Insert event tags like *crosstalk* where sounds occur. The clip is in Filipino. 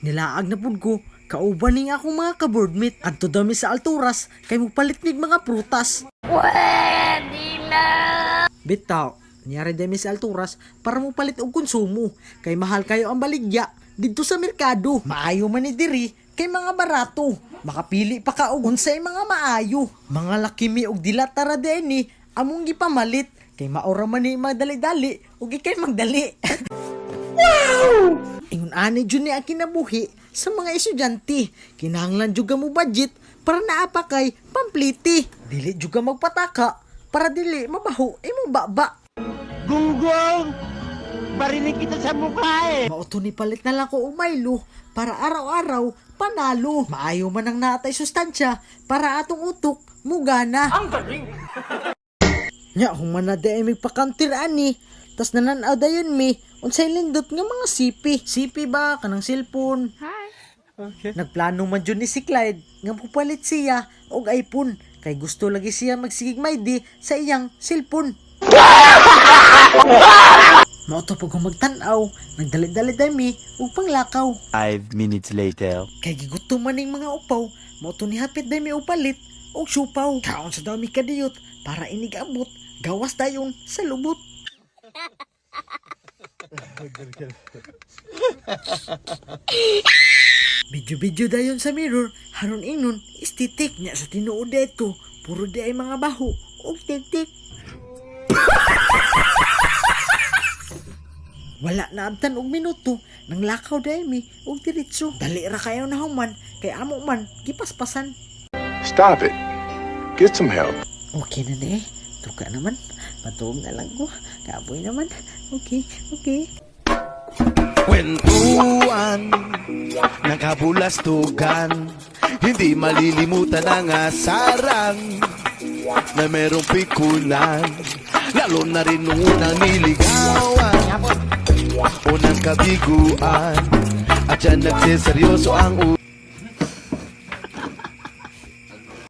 Nilaag na pud ko. Kauban ni akong mga kaboardmate. Adto dami sa alturas kay mo palit mig mga prutas. Bitaw, niyari dami sa alturas para mo palit og konsumo. Kay mahal kayo ang baligya dito sa merkado. Maayo man ni diri kay mga barato. Makapili pa ka og unsay mga maayo. Mga lakimi og dilatara ni among gipamalit kay maora man ni magdali-dali ug ikay magdali. *laughs* Ingon ani jud ni kinabuhi sa mga estudyante. Kinahanglan juga mo budget para naapa kay pampliti. Dili juga magpataka para dili mabaho imong baba. Gunggong! Barinig kita sa mukha eh! Mauto ni palit na lang ko Milo para araw-araw panalo. Maayo man ang natay sustansya para atong utok mugana. Ang galing! *laughs* Nya, humana da ay magpakantir ani. Tas nananaw dayon mi, unsay lindot nga mga sipi. Sipi ba? Kanang cellphone. Okay. Nagplano man dyan ni si Clyde nga pupalit siya og iPhone kay gusto lagi siya magsigig maydi sa iyang cellphone. *laughs* Mao to pag magtanaw, nagdali-dali dami ug panglakaw. Five minutes later. Kay gigutom man ning mga upaw, mao to ni hapit dami og palit og supaw. Kaon sa dami kadiyot para inig abot, gawas dayon sa lubot. Video-video dayon sa mirror, haron ingnon, istitik niya sa tinuod ko. Puro di ay mga baho, ug tik-tik. Wala na abtan og minuto, nang lakaw dahil mi, og diretso. Dali ra kayo na human, kay amo man, gipaspasan. Stop it. Get some help. Okay na na eh, tuka naman. Patuog na lang ko, kaboy naman. Okay, okay. Kwentuhan Nakabulastugan Hindi malilimutan ang asarang Na merong pikulan Lalo na rin nung unang niligawan Unang kabiguan At yan nagsiseryoso ang